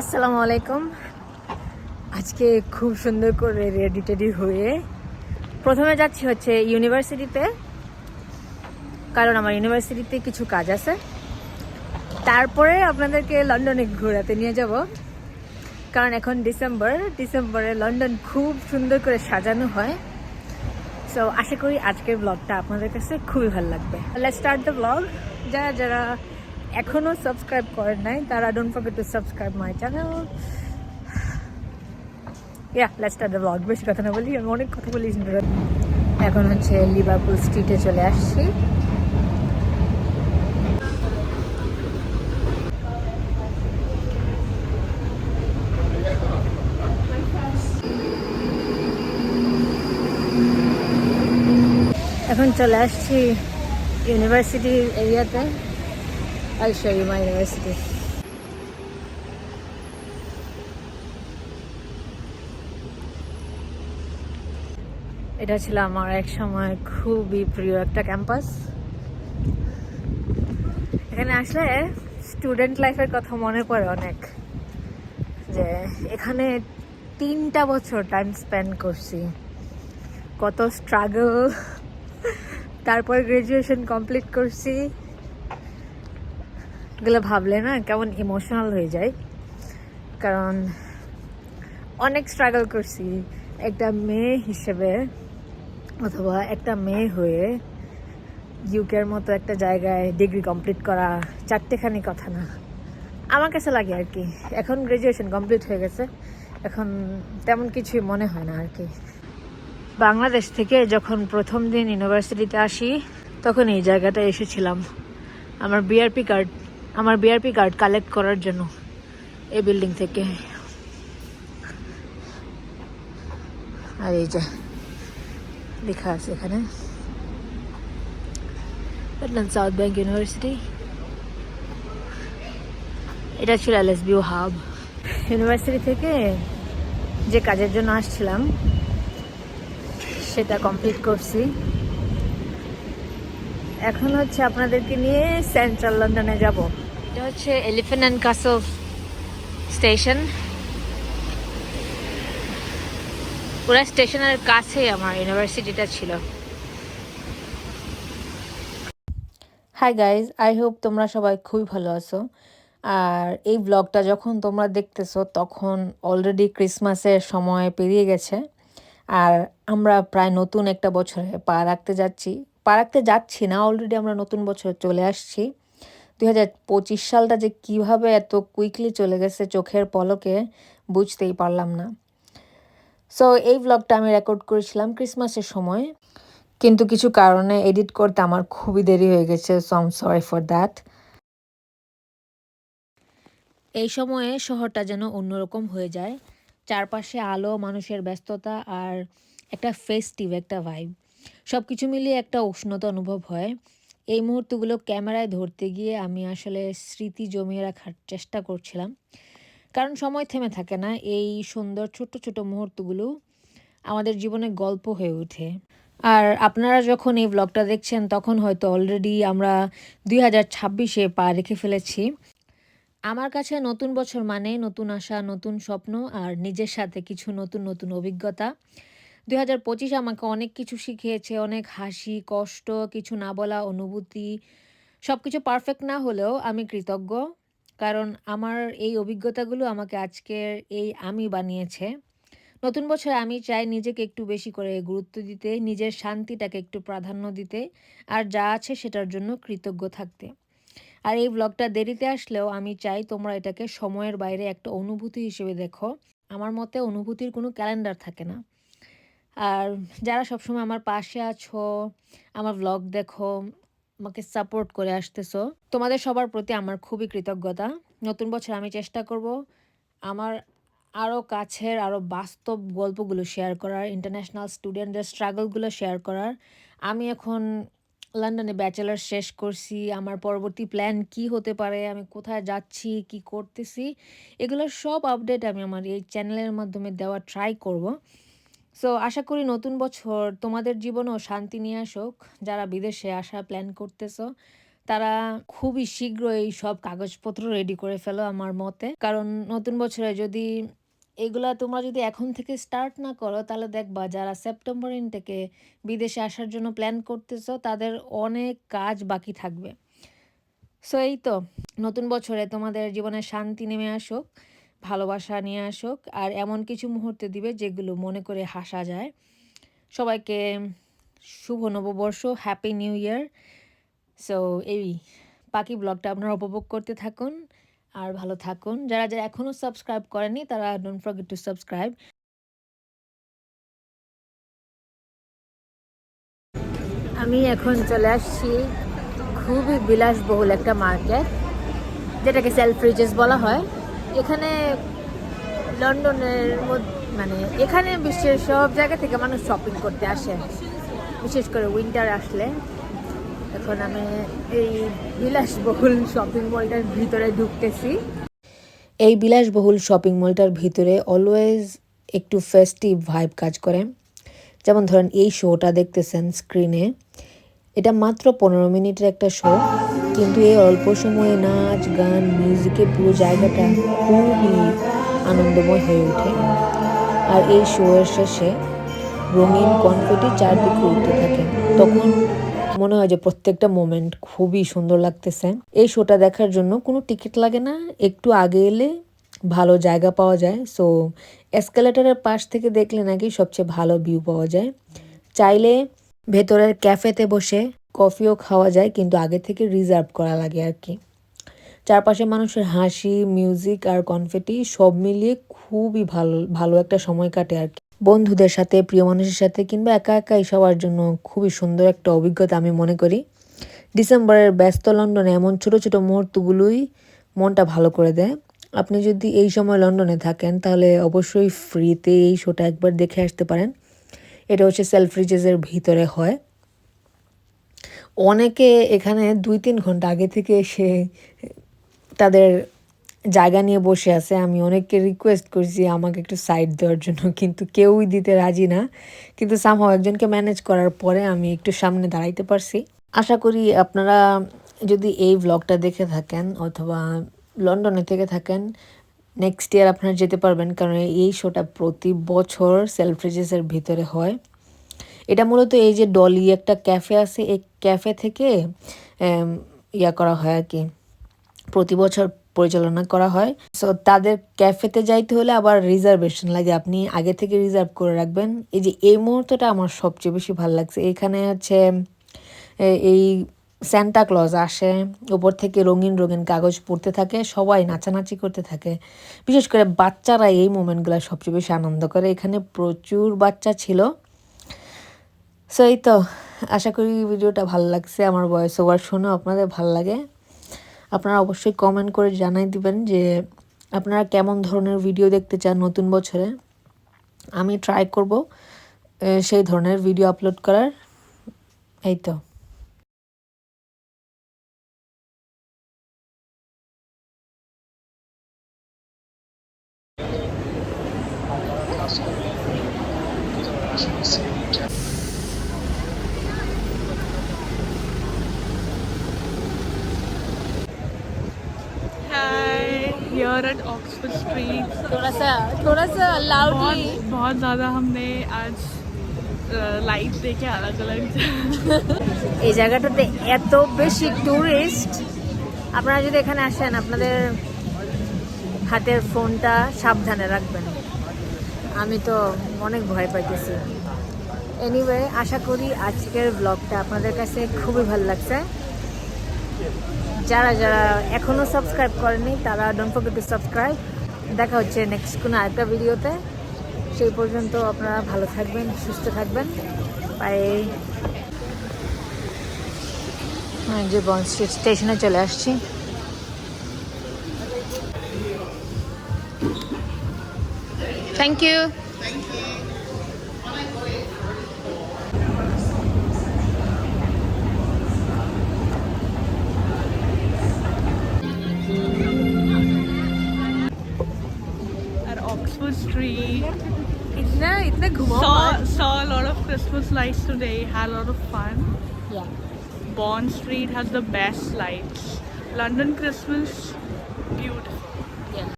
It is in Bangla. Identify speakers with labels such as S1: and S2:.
S1: আসসালামু আলাইকুম। আজকে খুব সুন্দর করে রেডি টেডি হয়ে প্রথমে যাচ্ছি হচ্ছে ইউনিভার্সিটিতে, কারণ আমার ইউনিভার্সিটিতে কিছু কাজ আছে। তারপরে আপনাদেরকে লন্ডনে ঘোরাতে নিয়ে যাব, কারণ এখন ডিসেম্বর, ডিসেম্বরে লন্ডন খুব সুন্দর করে সাজানো হয়। সো আশা করি আজকের ব্লগটা আপনাদের কাছে খুবই ভালো লাগবে। লেটস স্টার্ট দ্য ব্লগ যারা যারা এখনও সাবস্ক্রাইব করেন নাই, তারা don't forget to subscribe my channel yeah let's start the blog বেশি কথা না বলি, আমি অনেক কথা বলি এখন হচ্ছে লিভারপুল স্ট্রিটে চলে আসছি। এখন চলে আসছি ইউনিভার্সিটি এরিয়াতে I show you my university এটা ছিল আমার এক সময় খুবই প্রিয় একটা ক্যাম্পাস। এখানে আসলে স্টুডেন্ট লাইফের কথা মনে পড়ে অনেক, যে এখানে তিনটা বছর টাইম স্পেন্ড করছি। কত স্ট্রাগল তারপর গ্রাজুয়েশন কমপ্লিট করছি। এগুলো ভাবলে না কেমন ইমোশনাল হয়ে যায়। কারণ অনেক স্ট্রাগল করছি। একটা মেয়ে হিসেবে অথবা একটা মেয়ে হয়ে ইউকের মতো একটা জায়গায় ডিগ্রি কমপ্লিট করা চারটেখানি কথা না। আমার কাছে লাগে আর কি। এখন গ্রাজুয়েশন কমপ্লিট হয়ে গেছে। এখন তেমন কিছুই মনে হয় না আর কি। বাংলাদেশ থেকে যখন প্রথম দিন ইউনিভার্সিটিতে আসি, তখন এই জায়গাটা এসেছিলাম। আমার বিআরপি কার্ড আমার বিআরপি কার্ড কালেক্ট করার জন্য এই বিল্ডিং থেকে। আর এই যে, লেখা আছে এখানে। সাউথ ব্যাংক ইউনিভার্সিটি এটা ছিল এলএসবিও হাব ইউনিভার্সিটি থেকে যে কাজের জন্য আসছিলাম, সেটা কমপ্লিট করছি। এখন হচ্ছে আপনাদেরকে নিয়ে সেন্ট্রাল লন্ডনে যাব। এটা হচ্ছে এলিফেন্ট অ্যান্ড স্টেশন পুরো স্টেশনের কাছেই আমার ইউনিভার্সিটিটা ছিল। হাই গাইজ আই হোপ তোমরা সবাই খুবই ভালো আছো। আর এই ব্লগটা যখন তোমরা দেখতেছো, তখন অলরেডি ক্রিসমাসের সময় পেরিয়ে গেছে। আর আমরা প্রায় নতুন একটা বছরে পা রাখতে যাচ্ছি। পা রাখতে যাচ্ছি না অলরেডি আমরা নতুন বছরে চলে আসছি। দুই হাজার পঁচিশ সালটা যে কীভাবে এত কুইকলি চলে গেছে চোখের পলকে, বুঝতেই পারলাম না। সো এই ব্লগটা আমি রেকর্ড করেছিলাম ক্রিসমাসের সময়। কিন্তু কিছু কারণে এডিট করতে আমার খুবই দেরি হয়ে গেছে so I'm sorry for that এই সময়ে শহরটা যেন অন্যরকম হয়ে যায়। চারপাশে আলো, মানুষের ব্যস্ততা আর একটা ফেস্টিভ একটা ভাইব সব কিছু মিলিয়ে একটা উষ্ণতা অনুভব হয়। এই মুহূর্তগুলো ক্যামেরায় ধরতে গিয়ে আমি আসলে স্মৃতি জমিয়ে রাখার চেষ্টা করছিলাম। কারণ সময় থেমে থাকে না, এই সুন্দর ছোট্ট ছোট মুহূর্তগুলো আমাদের জীবনে গল্প হয়ে ওঠে। আর আপনারা যখন এই ব্লগটা দেখছেন, তখন হয়তো অলরেডি আমরা দুই হাজার ছাব্বিশে পা রেখে ফেলেছি। আমার কাছে নতুন বছর মানে নতুন আশা, নতুন স্বপ্ন আর নিজের সাথে কিছু নতুন নতুন অভিজ্ঞতা। দুই হাজার পঁচিশ আমাকে অনেক কিছু শিখিয়েছে, অনেক হাসি, কষ্ট, কিছু না বলা অনুভূতি সব কিছু পারফেক্ট না হলেও আমি কৃতজ্ঞ। কারণ আমার এই অভিজ্ঞতাগুলো আমাকে আজকের এই আমি বানিয়েছে। নতুন বছরে আমি চাই নিজেকে একটু বেশি করে গুরুত্ব দিতে, নিজের শান্তিটাকে একটু প্রাধান্য দিতে, আর যা আছে সেটার জন্য কৃতজ্ঞ থাকতে। আর এই ব্লগটা দেরিতে আসলেও আমি চাই তোমরা এটাকে সময়ের বাইরে একটা অনুভূতি হিসেবে দেখো। আমার মতে অনুভূতির কোনো ক্যালেন্ডার থাকে না। আর যারা সবসময় আমার পাশে আছো, আমার ব্লগ দেখো, আমাকে সাপোর্ট করে আসতেছো, তোমাদের সবার প্রতি আমার খুবই কৃতজ্ঞতা। নতুন বছর আমি চেষ্টা করব আমার আরও কাছের আরও বাস্তব গল্পগুলো শেয়ার করার ইন্টারন্যাশনাল স্টুডেন্টদের স্ট্রাগলগুলো শেয়ার করার। আমি এখন লন্ডনে ব্যাচেলার শেষ করছি, আমার পরবর্তী প্ল্যান কি হতে পারে, আমি কোথায় যাচ্ছি, কি করতেছি এগুলোর সব আপডেট আমি আমার এই চ্যানেলের মাধ্যমে দেওয়া ট্রাই করব। সো আশা করি নতুন বছর তোমাদের জীবনেও শান্তি নিয়ে আসুক। যারা বিদেশে আসা প্ল্যান করতেছো, তারা খুবই শীঘ্রই সব কাগজপত্র রেডি করে ফেলো আমার মতে। কারণ নতুন বছরে যদি এগুলা তোমরা যদি এখন থেকে স্টার্ট না করো, তাহলে দেখবা যারা সেপ্টেম্বর ইন থেকে বিদেশে আসার জন্য প্ল্যান করতেছো, তাদের অনেক কাজ বাকি থাকবে। সো এই তো, নতুন বছরে তোমাদের জীবনে শান্তি নেমে আসুক। ভালোবাসা নিয়ে আসুক। আর এমন কিছু মুহূর্ত দিবে যেগুলো মনে করে হাসা যায়। সবাইকে শুভ নববর্ষ হ্যাপি নিউ ইয়ার সো এই পাখি ব্লগটা আপনারা উপভোগ করতে থাকুন। আর ভালো থাকুন। যারা যারা এখনও সাবস্ক্রাইব করেনি তারা ডোন্ট ফরগেট টু সাবস্ক্রাইব আমি এখন চলে আসছি খুবই বিলাসবহুল একটা মার্কেট যেটাকে সেলফ রিজেস বলা হয়। এখানে লন্ডনের মানে এখানে বিশ্বের সব জায়গা থেকে মানুষ শপিং করতে আসে। বিশেষ করে উইন্টার আসলে। এখন আমি এই বিলাসবহুল শপিং মলটার ভিতরে ঢুকতেছি। এই বিলাসবহুল শপিং মলটার ভিতরে অলওয়েজ একটু ফেস্টিভ ভাইব কাজ করে। যেমন ধরেন এই শোটা দেখতেছেন স্ক্রিনে এটা মাত্র পনেরো মিনিটের একটা শো কিন্তু এই অল্প সময়ে নাচ, গান মিউজিকে পুরো জায়গাটা খুবই আনন্দময় হয়ে ওঠে। আর এই শো এর শেষে রঙিন কনফেটি চারদিকে উঠতে থাকে। তখন মনে হয় যে প্রত্যেকটা মোমেন্ট খুবই সুন্দর লাগতেছে। এই শোটা দেখার জন্য কোনো টিকিট লাগে না। একটু আগে এলে ভালো জায়গা পাওয়া যায়। সো এসকালেটারের পাশ থেকে দেখলে নাকি সবচেয়ে ভালো ভিউ পাওয়া যায়। চাইলে ভেতরের ক্যাফেতে বসে কফিও খাওয়া যায়, কিন্তু আগে থেকে রিজার্ভ করা লাগে আর কি। চারপাশে মানুষের হাসি মিউজিক আর কনফেটি সব মিলিয়ে খুবই ভালো ভালো একটা সময় কাটে আর কি। বন্ধুদের সাথে, প্রিয় মানুষের সাথে কিংবা একা একাই সবার জন্য খুবই সুন্দর একটা অভিজ্ঞতা আমি মনে করি। ডিসেম্বরের ব্যস্ত লন্ডনে এমন ছোট ছোট মুহূর্তগুলোই মনটা ভালো করে দেয়। আপনি যদি এই সময় লন্ডনে থাকেন, তাহলে অবশ্যই ফ্রিতে এই শোটা একবার দেখে আসতে পারেন। এটা হচ্ছে সেলফ সেলফ্রিজেসের ভিতরে হয়। অনেকে এখানে দুই তিন ঘণ্টা আগে থেকে এসে তাদের জায়গা নিয়ে বসে আছে। আমি অনেককে রিকোয়েস্ট করছি আমাকে একটু সাইড দেওয়ার জন্য, কিন্তু কেউই দিতে রাজি না। কিন্তু সামহাও একজনকে ম্যানেজ করার পরে আমি একটু সামনে দাঁড়াইতে পারছি। আশা করি আপনারা যদি এই ব্লগটা দেখে থাকেন অথবা লন্ডনে থেকে থাকেন নেক্সট ইয়ার আপনারা যেতে পারবেন। কারণ এই শোটা প্রতি বছর সেলফ্রিজেসের ভিতরে হয়। এটা মূলত এই যে ডলি একটা ক্যাফে আছে, এই ক্যাফে থেকে ইয়া করা হয় আর কি প্রতি বছর পরিচালনা করা হয়। সো তাদের ক্যাফেতে যাইতে হলে আবার রিজার্ভেশন লাগে। আপনি আগে থেকে রিজার্ভ করে রাখবেন। এই যে এই মুহূর্তটা আমার সবচেয়ে বেশি ভালো লাগছে। এখানে হচ্ছে এই স্যান্টা ক্লজ আসে ওপর থেকে রঙিন রঙিন কাগজ পড়তে থাকে, সবাই নাচানাচি করতে থাকে। বিশেষ করে বাচ্চারা এই মোমেন্টগুলো সবচেয়ে বেশি আনন্দ করে। এখানে প্রচুর বাচ্চা ছিল। সো এই তো, আশা করি ভিডিওটা ভালো লাগছে, আমার ভয়েস ওভার শুনে আপনাদের ভালো লাগে। আপনারা অবশ্যই কমেন্ট করে জানাই দিবেন যে আপনারা কেমন ধরনের ভিডিও দেখতে চান নতুন বছরে। আমি ট্রাই করব সেই ধরনের ভিডিও আপলোড করার। এই তো।
S2: here at Oxford Street.
S1: थोड़ा सा थोड़ा सा लाउडली
S2: बहुत बहुत ज़्यादा हमने आज লাইট দেখে अलग अलग
S1: এই জায়গাটাতে এত বেশি টুরিস্ট আপনারা যদি এখানে আসেন আপনাদের হাতের ফোনটা সাবধানে রাখবেন আমি তো অনেক ভয় পাইতেছি এনিওয়ে আশা করি আজকের ব্লগটা আপনাদের কাছে খুবই ভালো লাগছে যারা যারা এখনও সাবস্ক্রাইব করেনি, তারা ডোন্ট ফরগেট টু সাবস্ক্রাইব দেখা হচ্ছে নেক্সট কোনো আরেকটা ভিডিওতে সেই পর্যন্ত আপনারা ভালো থাকবেন, সুস্থ থাকবেন। বাই যে বন স্ট্রিট স্টেশনে চলে আসছি। Thank
S2: you Oxford Street.
S1: इतना इतना घुमा
S2: Saw saw a lot of Christmas lights today. Had a lot of fun.
S1: Yeah.
S2: Bond Street has the best lights. London Christmas, beautiful.